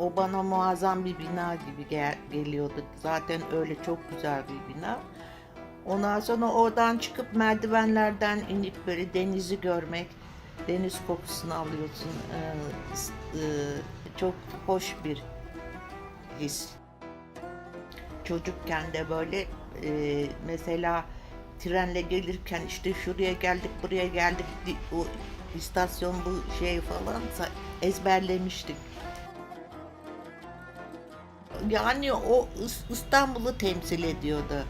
o bana muazzam bir bina gibi gel- geliyordu. Zaten öyle çok güzel bir bina. Ondan sonra oradan çıkıp merdivenlerden inip böyle denizi görmek, deniz kokusunu alıyorsun. Ee, e, çok hoş bir his. Çocukken de böyle e, mesela trenle gelirken işte şuraya geldik buraya geldik di- o istasyon bu şey falan ezberlemiştik. Yani o İs- İstanbul'u temsil ediyordu.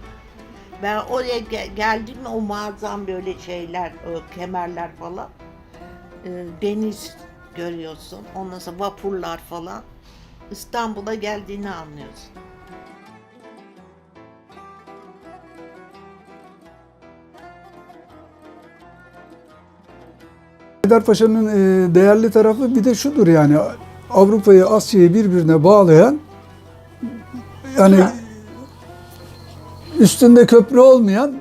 Ben oraya ge- geldim o muazzam böyle şeyler, o kemerler falan. e, deniz görüyorsun. Ondan sonra vapurlar falan. İstanbul'a geldiğini anlıyorsun. Haydarpaşa'nın e, değerli tarafı bir de şudur yani Avrupa'yı Asya'yı birbirine bağlayan yani üstünde köprü olmayan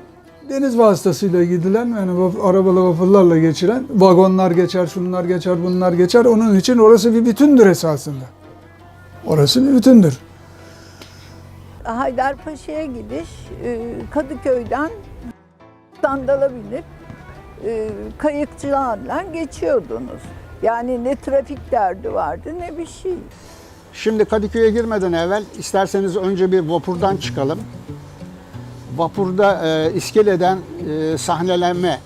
deniz vasıtasıyla gidilen yani arabalı vapurlarla geçilen vagonlar geçer, şunlar geçer, bunlar geçer. Onun için orası bir bütündür esasında. Orası bir bütündür. Haydarpaşa'ya gidiş e, Kadıköy'den sandala binip e, kayıkçılarla geçiyordunuz. Yani ne trafik derdi vardı ne bir şey. Şimdi Kadıköy'e girmeden evvel isterseniz önce bir vapurdan çıkalım. Vapurda e, iskeleden e, sahnelenme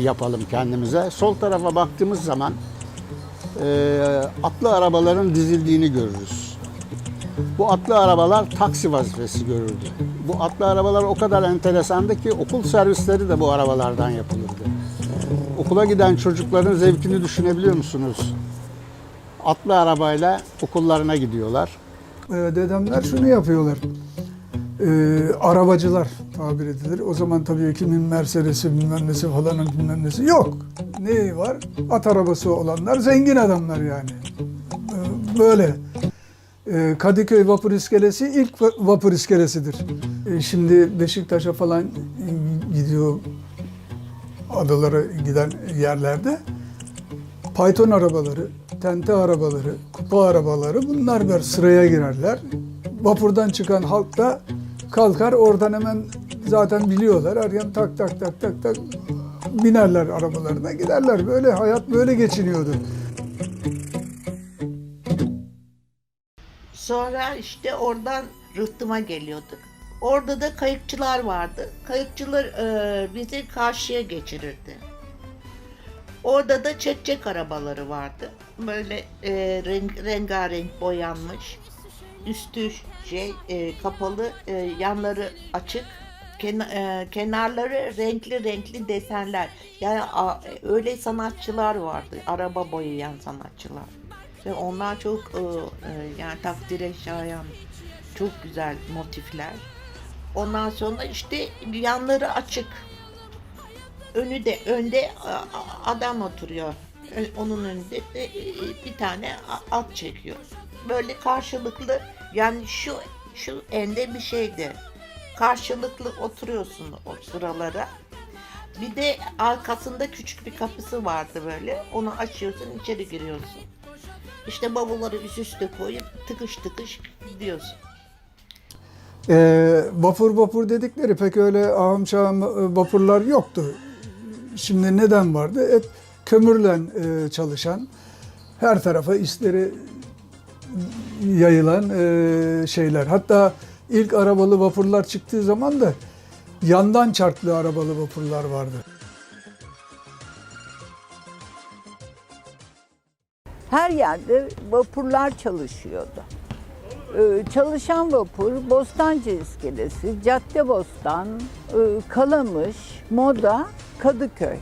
yapalım kendimize. Sol tarafa baktığımız zaman e, atlı arabaların dizildiğini görürüz. Bu atlı arabalar taksi vazifesi görürdü. Bu atlı arabalar o kadar enteresandı ki okul servisleri de bu arabalardan yapılırdı. Okula giden çocukların zevkini düşünebiliyor musunuz? Atlı arabayla okullarına gidiyorlar. Ee, dedemler şunu yapıyorlar. Ee, arabacılar tabir edilir. O zaman tabii kimin Mercedes'i bilmem nesi falanın bilmem nesi yok. Ne var? At arabası olanlar zengin adamlar yani. Ee, böyle. Ee, Kadıköy vapur iskelesi ilk va- vapur iskelesidir. Ee, şimdi Beşiktaş'a falan gidiyor adalara giden yerlerde Python arabaları, tente arabaları, kupa arabaları bunlar bir sıraya girerler. Vapurdan çıkan halk da kalkar oradan hemen zaten biliyorlar. Arayan tak tak tak tak tak binerler arabalarına giderler. Böyle hayat böyle geçiniyordu. Sonra işte oradan rıhtıma geliyorduk. Orada da kayıkçılar vardı. Kayıkçılar e, bizi karşıya geçirirdi. Orada da çekçek arabaları vardı. Böyle e, renk, rengarenk boyanmış. Üstü şey e, kapalı, e, yanları açık. Ken- e, kenarları renkli renkli desenler. Yani a- öyle sanatçılar vardı. Araba boyayan sanatçılar. Ve onlar çok e, e, yani takdire şayan çok güzel motifler. Ondan sonra işte yanları açık. Önü de önde adam oturuyor. Onun önünde de e, bir tane at çekiyor. Böyle karşılıklı yani şu şu ende bir şeydi. Karşılıklı oturuyorsun o sıralara. Bir de arkasında küçük bir kapısı vardı böyle. Onu açıyorsun içeri giriyorsun. İşte bavulları üst üste koyup tıkış tıkış gidiyorsun. Ee, vapur vapur dedikleri pek öyle ahım şahım e, vapurlar yoktu. Şimdi neden vardı? Hep kömürle e, çalışan, her tarafa isleri yayılan e, şeyler. Hatta ilk arabalı vapurlar çıktığı zaman da yandan çarklı arabalı vapurlar vardı. Her yerde vapurlar çalışıyordu. Ee, çalışan vapur Bostancı İskelesi, Caddebostan, e, Kalamış, Moda, Kadıköy.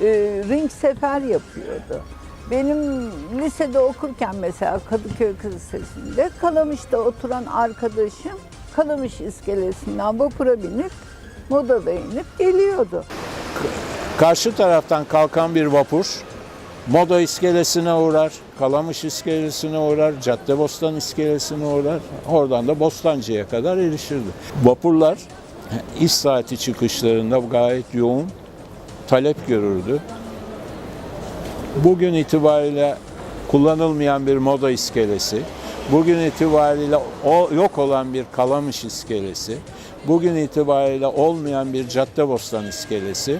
Ee, ring sefer yapıyordu. Benim lisede okurken mesela Kadıköy Kız Lisesi'nde Kalamış'ta oturan arkadaşım Kalamış iskelesinden vapura binip Moda'da inip geliyordu. Karşı taraftan kalkan bir vapur Moda iskelesine uğrar, Kalamış iskelesine uğrar, Caddebostan iskelesine uğrar. Oradan da Bostancı'ya kadar erişirdi. Vapurlar iş saati çıkışlarında gayet yoğun talep görürdü. Bugün itibariyle kullanılmayan bir moda iskelesi, bugün itibariyle o yok olan bir Kalamış iskelesi, bugün itibariyle olmayan bir Caddebostan iskelesi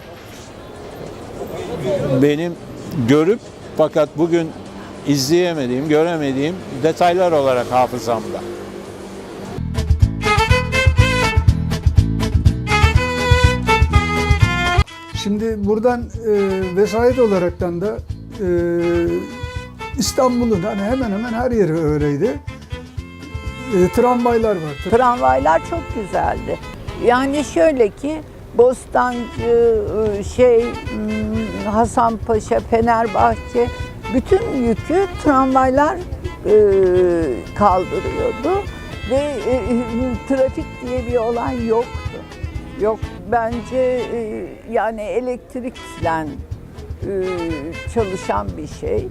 benim görüp fakat bugün izleyemediğim, göremediğim detaylar olarak hafızamda. Şimdi buradan e, vesayet olaraktan da e, İstanbul'un hani hemen hemen her yeri öyleydi. E, tramvaylar var. Tramvaylar çok güzeldi. Yani şöyle ki Bostancı, şey hmm, Hasanpaşa, Fenerbahçe bütün yükü tramvaylar e, kaldırıyordu ve e, trafik diye bir olay yoktu. Yok bence e, yani elektrikle e, çalışan bir şey.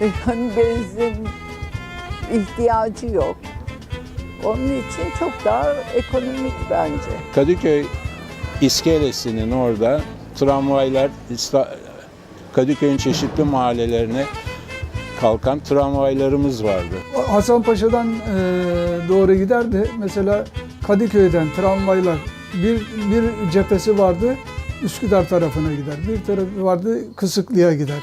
Yani benzin ihtiyacı yok. Onun için çok daha ekonomik bence. Kadıköy iskelesinin orada tramvaylar Kadıköy'ün çeşitli mahallelerine kalkan tramvaylarımız vardı. Hasanpaşa'dan e, doğru giderdi. Mesela Kadıköy'den tramvaylar bir, bir cephesi vardı Üsküdar tarafına gider. Bir tarafı vardı Kısıklı'ya gider.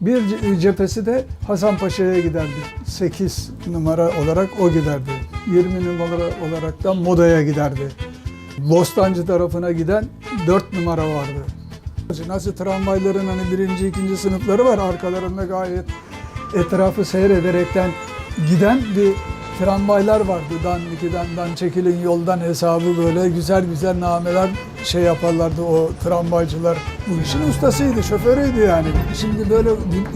Bir ce- cephesi de Hasanpaşa'ya giderdi. 8 numara olarak o giderdi. 20 numara olarak da Moda'ya giderdi. Bostancı tarafına giden 4 numara vardı. Nasıl tramvayların hani birinci, ikinci sınıfları var arkalarında gayet etrafı seyrederekten giden bir tramvaylar vardı. Dan iki dan çekilin yoldan hesabı böyle güzel güzel nameler şey yaparlardı o tramvaycılar. Bu işin ustasıydı, şoförüydü yani. Şimdi böyle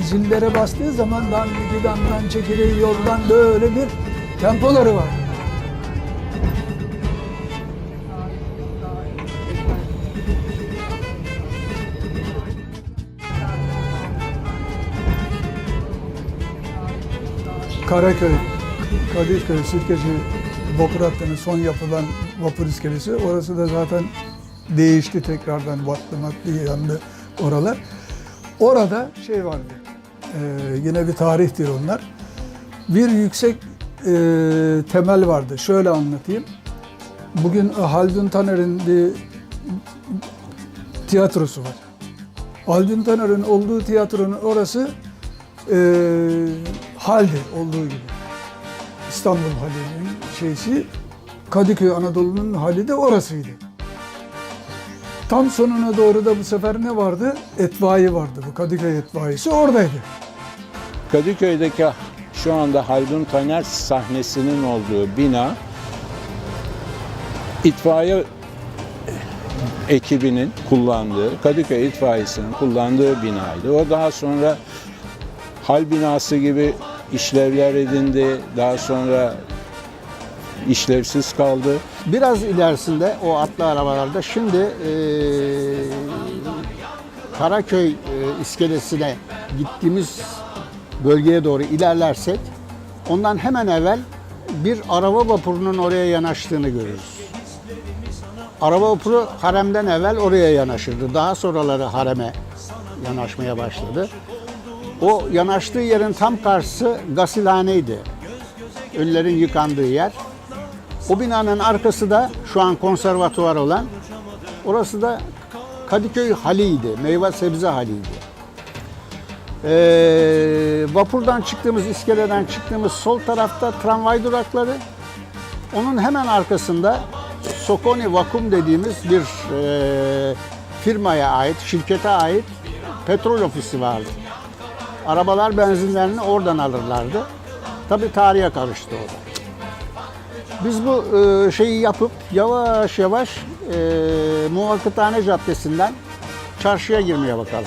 zillere bastığı zaman dan iki dan çekilin yoldan böyle bir tempoları var. Karaköy, Kadıköy, Sirkeci vapur hattının son yapılan vapur iskelesi. Orası da zaten değişti tekrardan vatlı matlı yandı oralar. Orada şey vardı, e, yine bir tarihtir onlar. Bir yüksek e, temel vardı. Şöyle anlatayım. Bugün Haldun Taner'in bir tiyatrosu var. Haldun Taner'in olduğu tiyatronun orası e, halde olduğu gibi. İstanbul Hali'nin şeysi Kadıköy Anadolu'nun hali de orasıydı. Tam sonuna doğru da bu sefer ne vardı? Etvai vardı. Bu Kadıköy Etvaisi oradaydı. Kadıköy'deki şu anda Haldun Taner sahnesinin olduğu bina itfaiye ekibinin kullandığı, Kadıköy itfaiyesinin kullandığı binaydı. O daha sonra hal binası gibi işlevler edindi. Daha sonra işlevsiz kaldı. Biraz ilerisinde o atlı arabalarda şimdi e, Karaköy e, iskelesine gittiğimiz bölgeye doğru ilerlersek ondan hemen evvel bir araba vapurunun oraya yanaştığını görürüz. Araba vapuru haremden evvel oraya yanaşırdı. Daha sonraları hareme yanaşmaya başladı. O yanaştığı yerin tam karşısı gasilhaneydi. Ölülerin yıkandığı yer. O binanın arkası da şu an konservatuvar olan, orası da Kadıköy Hali'ydi, meyve sebze haliydi. Ee, vapurdan çıktığımız, iskeleden çıktığımız sol tarafta tramvay durakları, onun hemen arkasında Sokoni Vakum dediğimiz bir e, firmaya ait, şirkete ait petrol ofisi vardı. Arabalar benzinlerini oradan alırlardı. Tabii tarihe karıştı o da. Biz bu e, şeyi yapıp yavaş yavaş e, Muvakkıthane Caddesi'nden çarşıya girmeye bakalım.